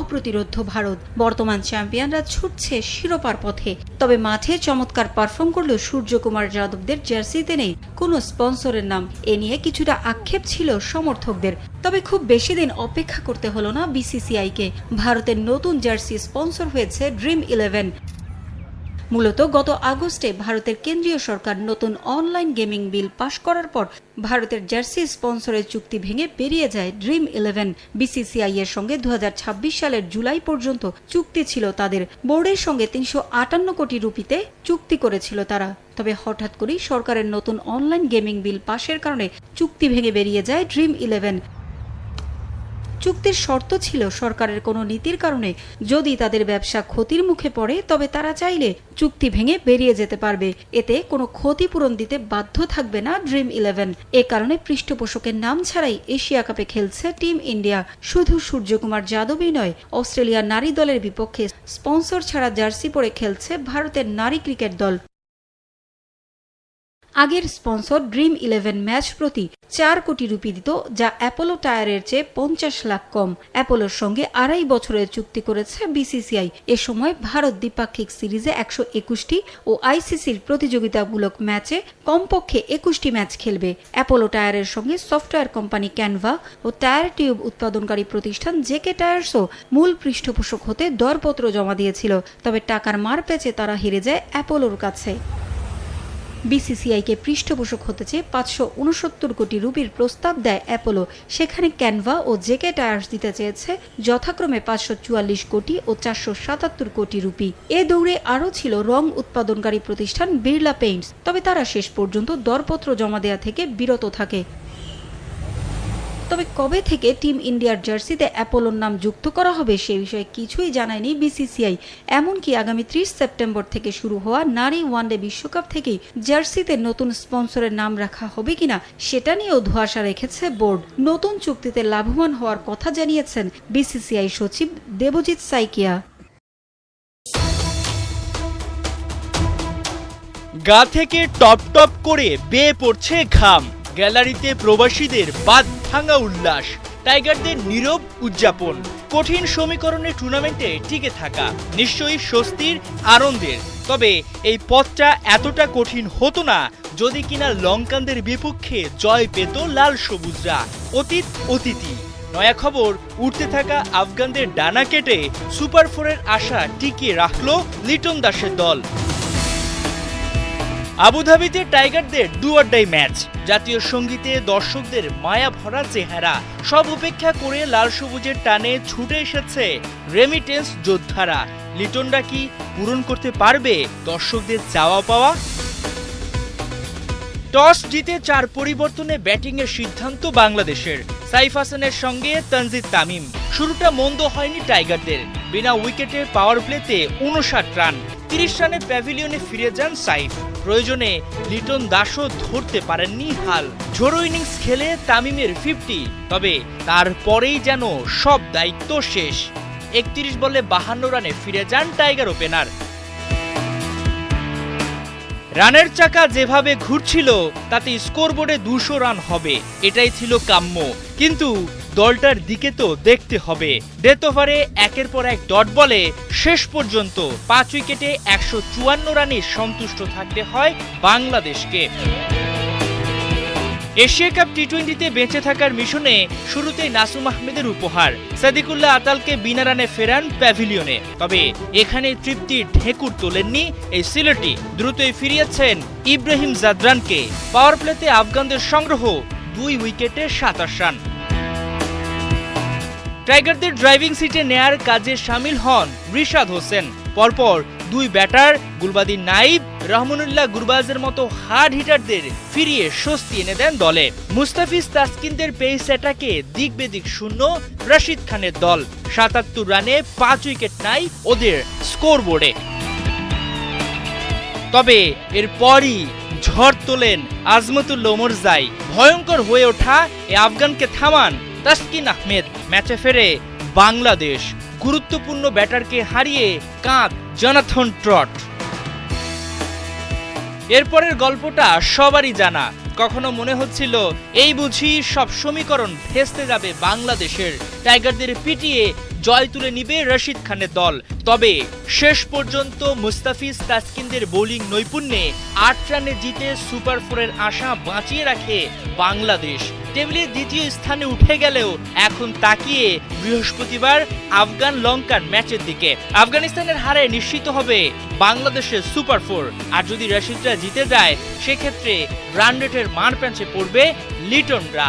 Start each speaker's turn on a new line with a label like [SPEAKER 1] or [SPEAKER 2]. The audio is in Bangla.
[SPEAKER 1] অপ্রতিরোধ ভারত। বর্তমান চ্যাম্পিয়নরা ছুটছে শিরোপার পথে। তবে মাঠে চমৎকার পারফর্ম করলেও সূর্যকুমার যাদবদের জার্সিতে নেই কোনো স্পন্সরের নাম। এ নিয়ে কিছুটা আক্ষেপ ছিল সমর্থকদের। তবে খুব বেশি দিন অপেক্ষা করতে হলো না বিসিসিআইকে। ভারতের নতুন জার্সি স্পন্সর হয়েছে ড্রিম ইলেভেন। মূলত গত আগস্টে ভারতের কেন্দ্রীয় সরকার নতুন অনলাইন গেমিং বিল পাশ করার পর ভারতের জার্সি স্পন্সরের চুক্তি ভেঙে বেরিয়ে যায় ড্রিম ইলেভেন। বিসিসিআই এর সঙ্গে দু হাজার ছাব্বিশ সালের জুলাই পর্যন্ত চুক্তি ছিল তাদের। বোর্ডের সঙ্গে তিনশো আটান্ন কোটি রুপিতে চুক্তি করেছিল তারা। তবে হঠাৎ করেই সরকারের নতুন অনলাইন গেমিং বিল পাশের কারণে চুক্তি ভেঙে বেরিয়ে যায় ড্রিম ইলেভেন। চুক্তির শর্ত ছিল সরকারের কোনো নীতির কারণে। যদি তাদের ব্যবসা ক্ষতির মুখে পড়ে, তবে তারা চাইলে চুক্তি ভেঙে বেরিয়ে যেতে পারবে। এতে কোনো ক্ষতিপূরণ দিতে বাধ্য থাকবে না ড্রিম ইলেভেন। এ কারণে পৃষ্ঠপোষকের নাম ছাড়াই এশিয়া কাপে খেলছে টিম ইন্ডিয়া। শুধু সূর্যকুমার যাদবই নয়, অস্ট্রেলিয়ার নারী দলের বিপক্ষে স্পন্সর ছাড়া জার্সি পরে খেলছে ভারতের নারী ক্রিকেট দল। আগের স্পন্সর ড্রিম ইলেভেন ম্যাচ প্রতি চার কোটি রুপি দিত, যা অ্যাপোলো টায়ারের চেয়ে পঞ্চাশ লাখ কম। অ্যাপোলোর সঙ্গে আড়াই বছরের চুক্তি করেছে বিসিসিআই। এ সময় ভারত দ্বিপাক্ষিক সিরিজে একশো একুশটি ও আইসিসির প্রতিযোগিতামূলক ম্যাচে কমপক্ষে একুশটি ম্যাচ খেলবে। অ্যাপোলো টায়ারের সঙ্গে সফটওয়্যার কোম্পানি ক্যানভা ও টায়ার টিউব উৎপাদনকারী প্রতিষ্ঠান জেকে টায়ার্সও মূল পৃষ্ঠপোষক হতে দরপত্র জমা দিয়েছিল, তবে টাকার মার পেচে তারা হেরে যায় অ্যাপোলোর কাছে। বিসিসিআইকে পৃষ্ঠপোষক হতে চেয়ে পাঁচশো উনসত্তর কোটি রুপির প্রস্তাব দেয় অ্যাপোলো। সেখানে ক্যানভা ও জেকে টায়ার্স দিতে চেয়েছে। যথাক্রমে পাঁচশো চুয়াল্লিশ কোটি ও চারশো সাতাত্তর কোটি রুপি। এ দৌড়ে আরও ছিল রং উৎপাদনকারী প্রতিষ্ঠান বিড়লা পেইন্টস। তবে তারা শেষ পর্যন্ত দরপত্র জমা দেয়া থেকে বিরত থাকে। তবে কবে থেকে টিম ইন্ডিয়ার জার্সিতে অ্যাপোলোর নাম যুক্ত করা হবে সে বিষয়ে কিছুই জানায়নি বিসিসিআই। এমনকি আগামী ত্রিশ সেপ্টেম্বর থেকে শুরু হওয়া নারী ওয়ানডে বিশ্বকাপ থেকেই জার্সিতে নতুন স্পন্সরের নাম রাখা হবে কিনা সেটা নিয়েও ধোঁয়াশা রেখেছে বোর্ড। নতুন চুক্তিতে লাভবান হওয়ার কথা জানিয়েছেন বিসিসিআই সচিব দেবজিৎ সাইকিয়া।
[SPEAKER 2] গা থেকে টপ টপ করে বেয়ে পড়ছে ঘাম। গ্যালারিতে প্রবাসীদের বাদ ভাঙা উল্লাস, টাইগারদের নীরব উদযাপন, কঠিন সমীকরণের টুর্নামেন্টে টিকে থাকা, নিশ্চয়ই স্বস্তির আনন্দের। তবে এই পথটা এতটা কঠিন হতো না যদি কিনা লঙ্কানদের বিপক্ষে জয় পেত লাল সবুজরা। অতীত অতিথি। নয়া খবর, উঠতে থাকা আফগানদের ডানা কেটে সুপার ফোরের আশা টিকিয়ে রাখল লিটন দাসের দল। আবুধাবিতে টাইগারদের ডুয়ারডাই ম্যাচ। জাতীয় সঙ্গীতে দর্শকদের মায়া ভরা চেহারা। সব উপেক্ষা করে লাল সবুজের টানে ছুটে এসেছে রেমিটেন্স যোদ্ধারা। লিটনরা কি পূরণ করতে পারবে দর্শকদের চাওয়া পাওয়া? টস জিতে চার পরিবর্তনে ব্যাটিংয়ের সিদ্ধান্ত বাংলাদেশের। সাইফ হাসানের সঙ্গে তানজিদ তামিম। শুরুটা মন্দ হয়নি টাইগারদের। বিনা উইকেটে পাওয়ার প্লেতে উনষাট রান। তিরিশ রানে প্যাভিলিয়নে ফিরে যান সাইফ। প্রয়োজনে লিটন দাসও ধরতে পারেননি হাল। ঝোড়ো ইনিংস খেলে তামিমের ফিফটি, তবে তারপরেই যেন সব দায়িত্ব শেষ। একত্রিশ বলে বাহান্ন রানে ফিরে যান টাইগার ওপেনার। রানের চাকা যেভাবে ঘুরছিল তাতে স্কোরবোর্ডে দুশো রান হবে। এটাই ছিল কাম্য। কিন্তু দলটার দিকে তো দেখতে হবে। ডেথ ওভারে একের পর এক ডট বলে শেষ পর্যন্ত পাঁচ উইকেটে একশো চুয়ান্ন রানে সন্তুষ্ট থাকতে হয় বাংলাদেশকে। এশিয়া কাপ টি টোয়েন্টিতে বেঁচে থাকার মিশনে শুরুতেই নাসুম আহমেদের উপহার, সাদিকুল্লাহ আতালকে বিনা রানে ফেরান প্যাভিলিয়নে। তবে এখানে তৃপ্তির ঢেকুর তোলেননি এই সিলেটি। দ্রুতই ফিরিয়েছেন ইব্রাহিম জাদরানকে। পাওয়ার প্লেতে আফগানদের সংগ্রহ দুই উইকেটে সাতাশ রান। টাইগারদের ড্রাইভিং সিটে নেয়ার কাজে সামিল হন রিশাদ হোসেন। পরপর দুই ব্যাটার, গুলবাদি নাইব, রহমানুল্লাহ গুরবাজের মতো হার্ড হিটারদের ফিরিয়ে স্বস্তি এনে দেন দলে। মুস্তাফিজ তাসকিনদের পেস অ্যাটাকে দিক বেদিক শূন্য রশিদ খানের দল। সাতাত্তর রানে পাঁচ উইকেট নাই ওদের স্কোর বোর্ডে তবে এরপরই ঝড় তোলেন আজমতুল্লা ওমরজাই ভয়ঙ্কর হয়ে ওঠা এ আফগানকে থামান তাসকিন আহমেদ ম্যাচে ফেরে বাংলাদেশ। গুরুত্বপূর্ণ ব্যাটারকে হারিয়ে কাঁদ জনাথন ট্রট। এরপরের গল্পটা সবারই জানা। কখনো মনে হচ্ছিল, এই বুঝি সব সমীকরণ ভেস্তে যাবে বাংলাদেশের। টাইগারদের পিটিয়ে জয় তুলে নিবে রশিদ খানের দল। তবে শেষ পর্যন্ত মুস্তাফিজ তাসকিনদের বোলিং নৈপুণ্যে আট রানে জিতে সুপার ফোরের আশা বাঁচিয়ে রাখে বাংলাদেশ। টেবিলের দ্বিতীয় স্থানে উঠে গেলেও এখন তাকিয়ে বৃহস্পতিবার আফগান লঙ্কান ম্যাচের দিকে। আফগানিস্তানের হারে নিশ্চিত হবে বাংলাদেশের সুপার ফোর। আর যদি রশিদরা জিতে যায়, সেক্ষেত্রে রান রেটের মার প্যাঞ্চে পড়বে লিটনরা।